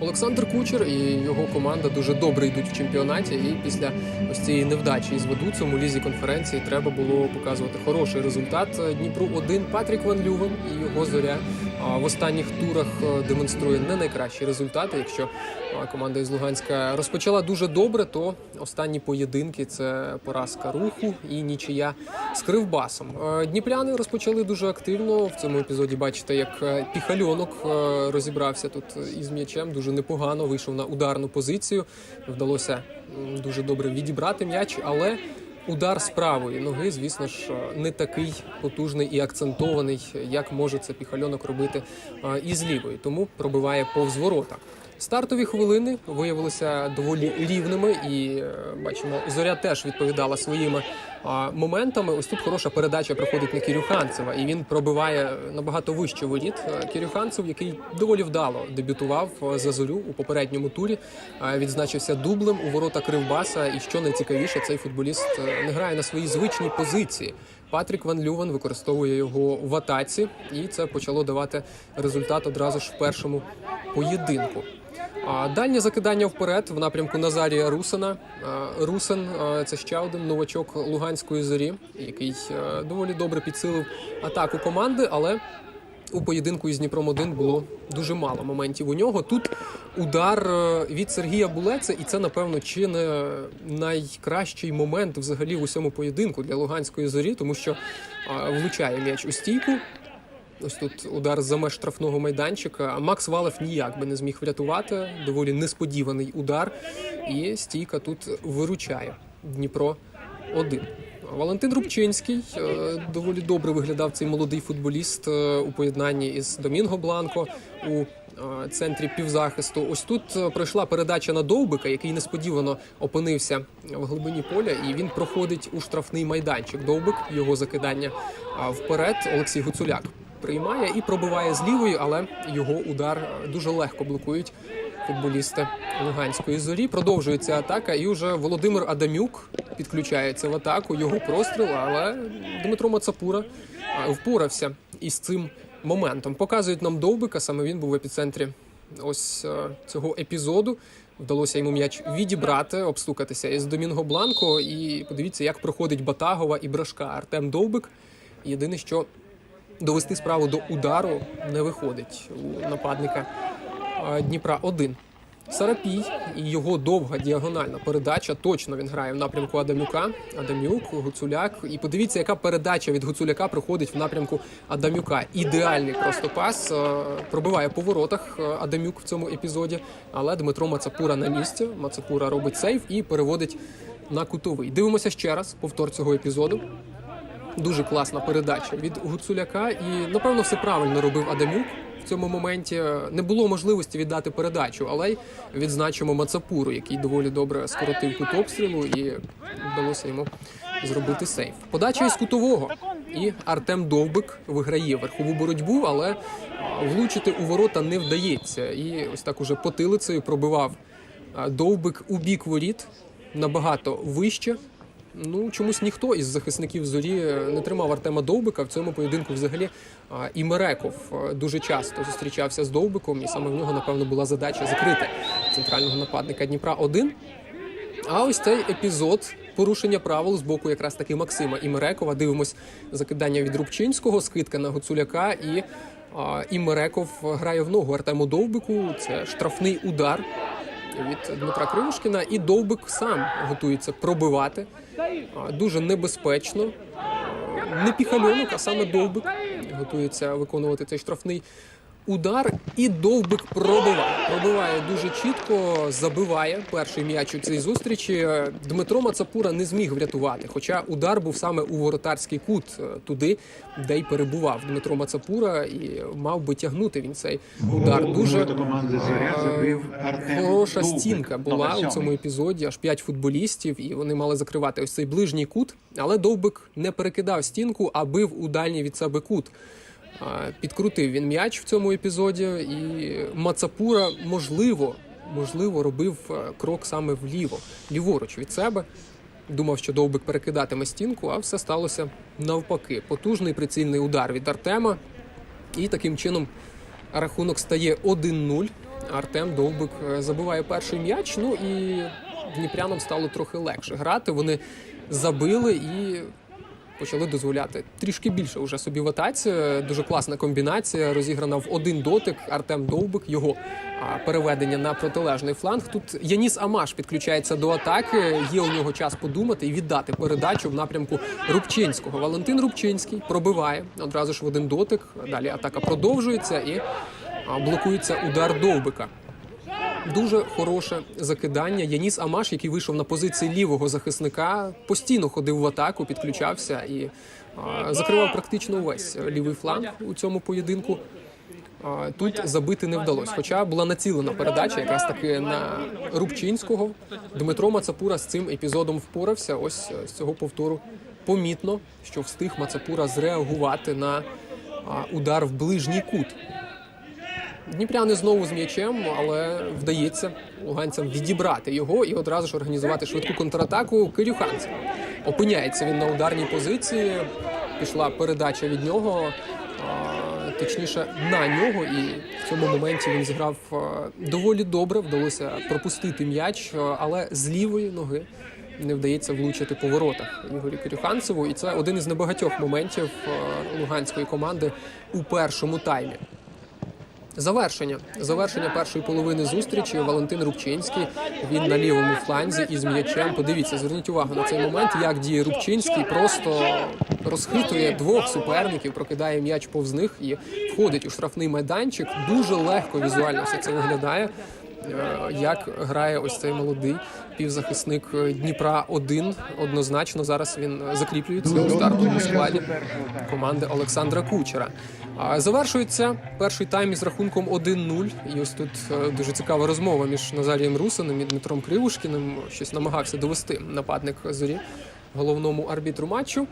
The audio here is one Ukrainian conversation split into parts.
Олександр Кучер і його команда дуже добре йдуть в чемпіонаті. І після ось цієї невдачі із ведуцем у лізі конференції треба було показувати хороший результат. Дніпру 1 Патрік Ван Лювен і його зоря в останніх турах е, демонструє не найкращі результати. Якщо команда із Луганська розпочала дуже добре, то останні поєдинки це поразка руху і нічия з кривбасом. Е, Дніпляни розпочали дуже активно. В цьому епізоді бачите, як е, піхальонок е, розібрався тут із м'ячем. Дуже непогано вийшов на ударну позицію. Вдалося дуже добре відібрати м'яч, але. Удар з правої ноги, звісно ж, не такий потужний і акцентований, як може це піхальонок робити із лівої, тому пробиває повз ворота. Стартові хвилини виявилися доволі рівними, і е, бачимо, зоря теж відповідала своїми моментами. Ось тут хороша передача проходить на Кірюханцева, і він пробиває набагато вище воріт. Е, Кірюханцев, який доволі вдало дебютував е, за зорю у попередньому турі, е, відзначився дублем у ворота Кривбаса. І що найцікавіше, цей футболіст не грає на своїй звичній позиції. Патрік Ван Лювен використовує його в атаці, і це почало давати результат одразу ж в першому поєдинку. Дальнє закидання вперед в напрямку Назарія Русина. Русин це ще один новачок Луганської зорі, який е, доволі добре підсилив атаку команди, але у поєдинку із Дніпром 1 було дуже мало моментів у нього. Тут удар е, від Сергія Булеца, і це, напевно, чи не найкращий момент взагалі в усьому поєдинку для Луганської зорі, тому що влучає м'яч у стійку. Ось тут удар за меж штрафного майданчика. Макс Валев ніяк би не зміг врятувати. Доволі несподіваний удар. І стійка тут виручає Дніпро 1. Валентин Рубчинський е, доволі добре виглядав цей молодий футболіст е, у поєднанні із Домінго Бланко у е, центрі півзахисту. Ось тут пройшла передача на Довбика, який несподівано опинився в глибині поля, і він проходить у штрафний майданчик. Довбик його закидання вперед. Олексій Гуцуляк приймає і пробиває з лівої, але його удар е, дуже легко блокують футболісти Луганської зорі. Продовжується атака, і вже Володимир Адамюк підключається в атаку. Його простріл, але Дмитро Мацапура впорався із цим моментом. Показують нам Довбика, саме він був в епіцентрі ось е, цього епізоду. Вдалося йому м'яч відібрати, обстукатися із Домінго Бланко. І подивіться, як проходить Батагова і Брашка. Артем Довбик. Єдине, що довести справу до удару не виходить у нападника Дніпра 1. Сарапій і його довга діагональна передача. Точно він грає в напрямку Адамюка. Адамюк, Гуцуляк. І подивіться, яка передача від Гуцуляка проходить в напрямку Адамюка. Ідеальний просто пас. Пробиває по воротах Адамюк в цьому епізоді. Але Дмитро Мацапура на місці. Мацапура робить сейф і переводить на кутовий. Дивимося ще раз повтор цього епізоду. Дуже класна передача від Гуцуляка, і напевно все правильно робив Адамюк. В цьому моменті не було можливості віддати передачу, але й відзначимо Мацапуру, який доволі добре скоротив кут обстрілу, і вдалося йому зробити сейф. Подача із кутового. І Артем Довбик виграє верхову боротьбу, але влучити у ворота не вдається. І ось так уже потилицею пробивав Довбик у бік воріт набагато вище. Ну чомусь ніхто із захисників зорі не тримав Артема Довбика в цьому поєдинку. Взагалі і Мереков дуже часто зустрічався з Довбиком, і саме в нього напевно була задача закрити центрального нападника Дніпра 1 А ось цей епізод порушення правил з боку якраз таки Максима Імерекова. Дивимось закидання від Рубчинського, скидка на Гуцуляка і. а, Імереков грає в ногу Артему Довбику. Це штрафний удар від Дмитра Кривушкіна, і Довбик сам готується пробивати. Дуже небезпечно. Не піхальонок, а саме Довбик готується виконувати цей штрафний удар. І Довбик пробиває. Пробиває дуже чітко, забиває перший м'яч у цій зустрічі. Дмитро Мацапура не зміг врятувати, хоча удар був саме у воротарський кут, е, туди, де й перебував Дмитро Мацапура, і мав би тягнути він цей удар. Дуже Артем Хороша стінка була у цьому епізоді, аж п'ять футболістів, і вони мали закривати ось цей ближній кут. Але Довбик не перекидав стінку, а бив у дальній від себе кут. Підкрутив він м'яч в цьому епізоді, і Мацапура, можливо, можливо, робив е, крок саме вліво, ліворуч від себе. Думав, що Довбик перекидатиме стінку, а все сталося навпаки. Потужний прицільний удар від Артема. І таким чином рахунок стає 1-0. Артем Довбик е, забиває перший м'яч. Ну і дніпрянам стало трохи легше грати. Вони забили і почали дозволяти трішки більше вже собі в атаці. Дуже класна комбінація, розіграна в один дотик. Артем Довбик, його переведення на протилежний фланг. Тут Яніс Амаш підключається до атаки. Є у нього час подумати і віддати передачу в напрямку Рубчинського. Валентин Рубчинський пробиває одразу ж в один дотик. Далі атака продовжується і блокується удар Довбика. Дуже хороше закидання. Яніс Амаш, який вийшов на позиції лівого захисника, постійно ходив в атаку, підключався і а, закривав практично увесь лівий фланг у цьому поєдинку. А, Тут забити не вдалося. Хоча була націлена передача, якраз таки на Рубчинського. Дмитро Мацапура з цим епізодом впорався. Ось е, з цього повтору помітно, що встиг Мацапура зреагувати на а, удар в ближній кут. Дніпряни знову з м'ячем, але вдається луганцям відібрати його і одразу ж організувати швидку контратаку Кирюханцев. Опиняється він на ударній позиції. Пішла передача від нього, точніше на нього. І в цьому моменті він зіграв доволі добре. Вдалося пропустити м'яч, але з лівої ноги не вдається влучити по воротах Ігорю Кирюханцеву. І це один із небагатьох моментів луганської команди у першому таймі. Завершення. Завершення першої половини зустрічі. Валентин Рубчинський. Він на лівому фланзі із м'ячем. Подивіться, зверніть увагу на цей момент, як діє Рубчинський. Просто розхитує двох суперників, прокидає м'яч повз них і входить у штрафний майданчик. Дуже легко візуально все це виглядає. Е, Як грає ось цей молодий півзахисник Дніпра 1 однозначно зараз він закріплюється у стартовому складі команди Олександра Кучера. Завершується перший тайм із рахунком 1-0. І ось тут е, дуже цікава розмова між Назарієм Русиним і Дмитром Кривушкіним. Щось намагався довести нападник зорі головному арбітру матчу.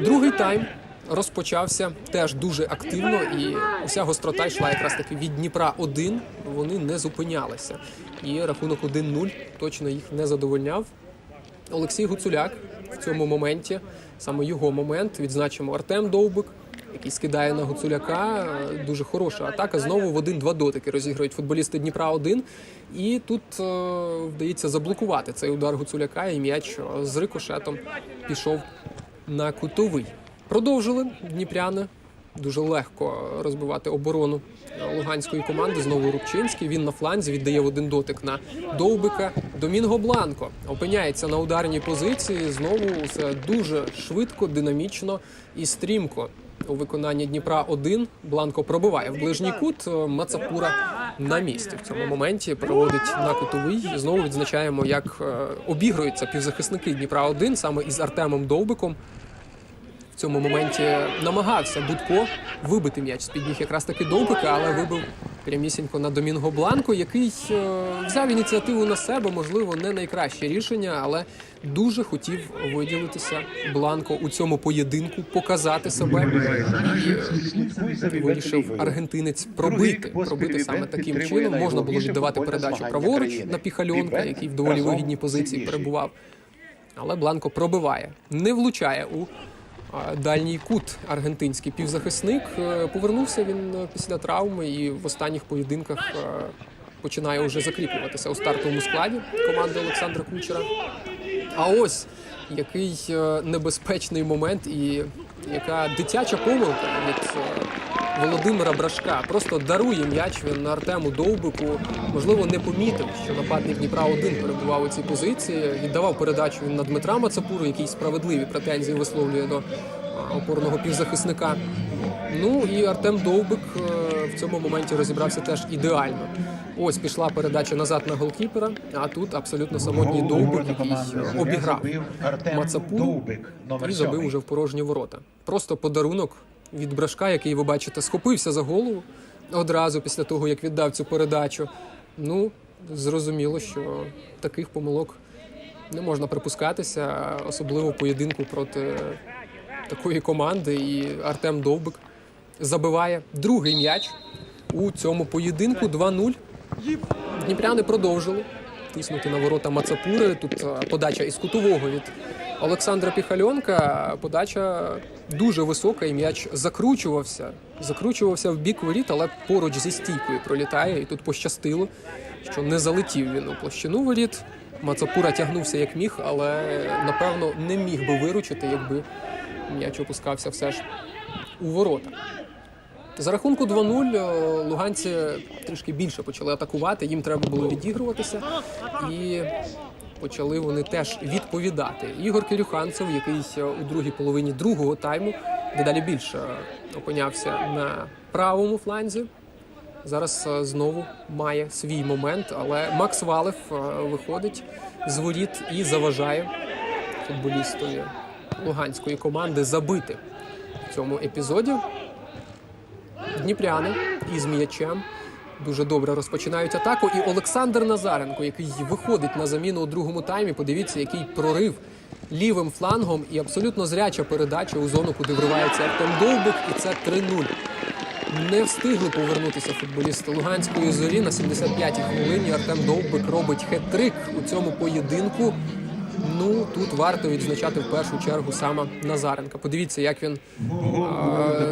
Другий тайм розпочався теж дуже активно, і уся гострота йшла якраз таки від Дніпра 1. Вони не зупинялися. І рахунок 1-0 точно їх не задовольняв. Олексій Гуцуляк в цьому моменті, саме його момент, відзначимо Артем Довбик, який скидає на Гуцуляка. Е, Дуже хороша атака. Знову в один-два дотики розіграють футболісти Дніпра 1. І тут е, вдається заблокувати цей удар Гуцуляка, і м'яч е, з рикошетом пішов на кутовий. Продовжили дніпряни. Дуже легко розбивати оборону луганської команди. Знову Рубчинський. Він на фланзі віддає в один дотик на Довбика. Домінго Бланко опиняється на ударній позиції. Знову все дуже швидко, динамічно і стрімко. У виконанні Дніпра 1 Бланко пробиває в ближній кут. Мацапура на місці в цьому моменті переводить на кутовий. Знову відзначаємо, як е, обігруються півзахисники Дніпра 1 саме із Артемом Довбиком в цьому моменті намагався Будко вибити м'яч з під ніг якраз таки довбика, але вибив прямісінько на Домінго Бланко, який е, взяв ініціативу на себе, можливо, не найкраще рішення, але дуже хотів виділитися Бланко у цьому поєдинку, показати себе і вирішив аргентинець пробити, пробити саме таким чином. Можна було віддавати передачу праворуч на Піхальонка, який в доволі вигідній позиції перебував. Але Бланко пробиває, не влучає у дальній кут аргентинський півзахисник. Е, Повернувся він е, після травми і в останніх поєдинках е, починає вже закріплюватися у стартовому складі команди Олександра Кучера. А ось який небезпечний момент і яка дитяча помилка від Володимира Брашка. Просто дарує м'яч він на Артему Довбику. Можливо, не помітив, що нападник Дніпра 1 перебував у цій позиції. Віддавав передачу він на Дмитра Мацапуру, який справедливі претензії висловлює до опорного півзахисника. Ну і Артем Довбик е, в цьому моменті розібрався теж ідеально. Ось пішла передача назад на голкіпера, а тут абсолютно самотній Довбик, який обіграв Мацапуру і забив уже в порожні ворота. Просто подарунок від брашка, який ви бачите, схопився за голову одразу після того, як віддав цю передачу. Ну, зрозуміло, що таких помилок не можна припускатися, особливо поєдинку проти такої команди. І Артем Довбик забиває другий м'яч у цьому поєдинку 2-0. Дніпряни продовжили тиснути на ворота Мацапури. Тут подача із кутового від Олександра Піхальонка. Подача дуже висока, і м'яч закручувався. Закручувався в бік воріт, але поруч зі стійкою пролітає. І тут пощастило, що не залетів він у площину воріт. Мацапура тягнувся як міг, але напевно не міг би виручити, якби м'яч опускався все ж у ворота. За рахунку 2-0 е, луганці трішки більше почали атакувати, їм треба було відігруватися. І почали вони теж відповідати. Ігор Кирюханцев, який е, у другій половині другого тайму дедалі більше опинявся на правому фланзі. Зараз е, знову має свій момент, але Макс Валев е, виходить з воріт і заважає футболістові луганської команди забити в цьому епізоді. Дніпряни із м'ячем дуже добре розпочинають атаку. І Олександр Назаренко, який виходить на заміну у другому таймі. Подивіться, який прорив лівим флангом і абсолютно зряча передача у зону, куди вривається Артем Довбик, і це 3-0. Не встигли повернутися футболісти Луганської зорі на 75-й хвилині. Артем Довбик робить хет-трик у цьому поєдинку. Ну тут варто відзначати в першу чергу саме Назаренка. Подивіться, як він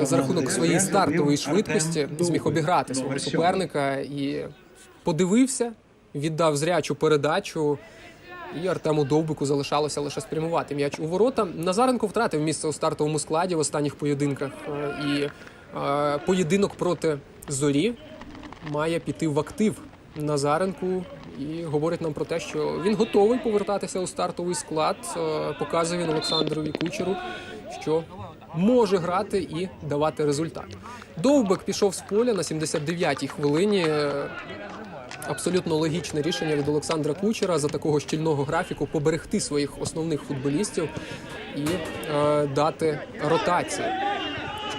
е, за рахунок своєї стартової швидкості зміг обіграти свого суперника і подивився, віддав зрячу передачу. І Артему Довбику залишалося лише спрямувати м'яч у ворота. Назаренко втратив місце у стартовому складі в останніх поєдинках. Е, І е, поєдинок проти зорі має піти в актив Назаренку і говорить нам про те, що він готовий повертатися у стартовий склад. Е, Показує він Олександрові Кучеру, що може грати і давати результат. Довбик пішов з поля на 79-й хвилині. Е, Абсолютно логічне рішення від Олександра Кучера за такого щільного графіку поберегти своїх основних футболістів і е, дати ротацію.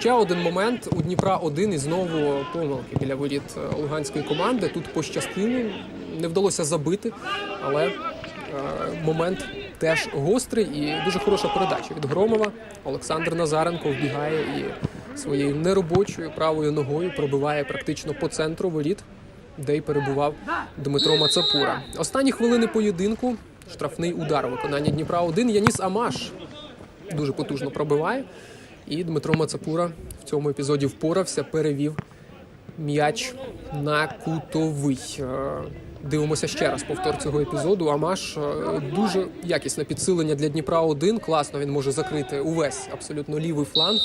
Ще один момент у Дніпра один і знову помилки біля воріт е, луганської команди. Тут пощастило, не вдалося забити, але е, момент теж гострий і дуже хороша передача від Громова. Олександр Назаренко вбігає і своєю неробочою правою ногою пробиває практично по центру воріт, де й перебував Дмитро Мацапура. Останні хвилини поєдинку. Штрафний удар у виконанні Дніпра 1 Яніс Амаш дуже потужно пробиває. І Дмитро Мацапура в цьому епізоді впорався, перевів м'яч на кутовий. Дивимося ще раз повтор цього епізоду. Амаш е, дуже якісне підсилення для Дніпра 1 Класно він може закрити увесь абсолютно лівий фланг,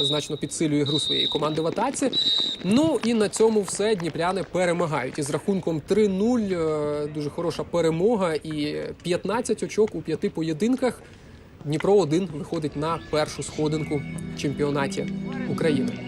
е, значно підсилює гру своєї команди в атаці. Ну і на цьому все дніпряни перемагають. Із рахунком 3-0 е, дуже хороша перемога і 15 очок у п'яти поєдинках. Дніпро 1 виходить на першу сходинку в чемпіонаті України.